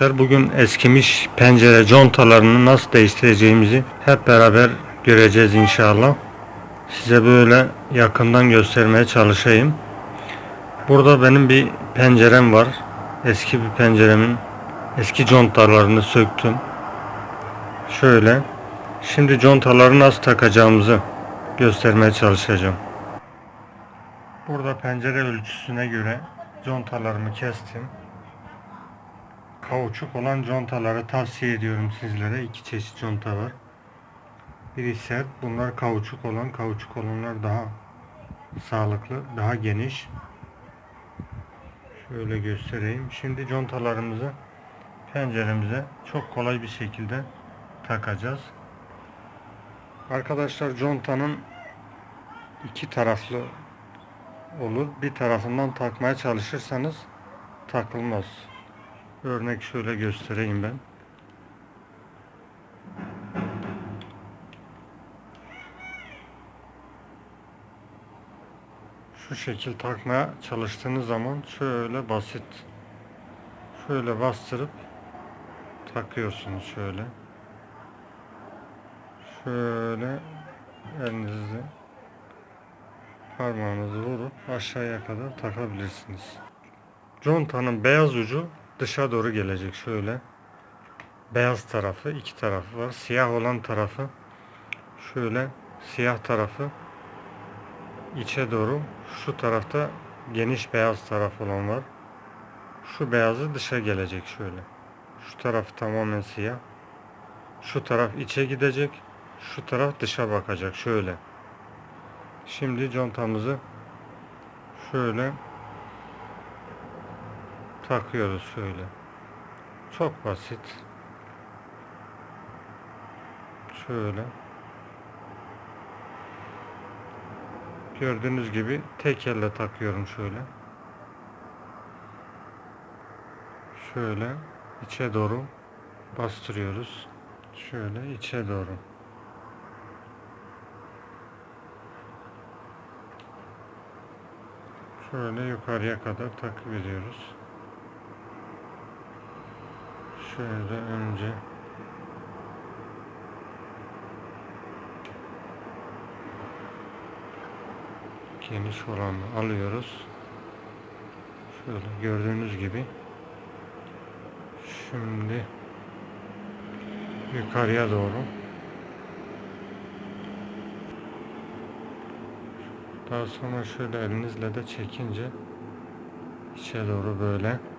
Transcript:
Bugün eskimiş pencere contalarını nasıl değiştireceğimizi hep beraber göreceğiz inşallah. Size böyle yakından göstermeye çalışayım. Burada benim bir pencerem var. Eski bir penceremin eski contalarını söktüm. Şöyle. Şimdi contaları nasıl takacağımızı göstermeye çalışacağım. Burada pencere ölçüsüne göre contalarımı kestim. Kauçuk olan contaları tavsiye ediyorum sizlere. İki çeşit conta var. Biri sert. Bunlar kauçuk olan. Kauçuk olanlar daha sağlıklı, daha geniş. Şöyle göstereyim. Şimdi contalarımızı penceremize çok kolay bir şekilde takacağız. Arkadaşlar contanın iki taraflı olur. Bir tarafından takmaya çalışırsanız takılmaz. Örnek şöyle göstereyim ben. Şu şekil takmaya çalıştığınız zaman şöyle basit. Şöyle bastırıp takıyorsunuz şöyle. Şöyle elinizle parmağınızı vurup aşağıya kadar takabilirsiniz. Contanın beyaz ucu dışa doğru gelecek şöyle. Beyaz tarafı iki tarafı var. Siyah olan tarafı şöyle siyah tarafı içe doğru şu tarafta geniş beyaz taraf olan var. Şu beyazı dışa gelecek şöyle. Şu taraf tamamen siyah. Şu taraf içe gidecek. Şu taraf dışa bakacak şöyle. Şimdi contamızı şöyle takıyoruz şöyle. Çok basit. Şöyle. Gördüğünüz gibi tek elle takıyorum şöyle. Şöyle içe doğru bastırıyoruz. Şöyle içe doğru. Şöyle yukarıya kadar takip ediyoruz. Şöyle önce. Geniş olanı alıyoruz. Şöyle gördüğünüz gibi. Şimdi yukarıya doğru. Daha sonra şöyle elinizle de çekince içe doğru böyle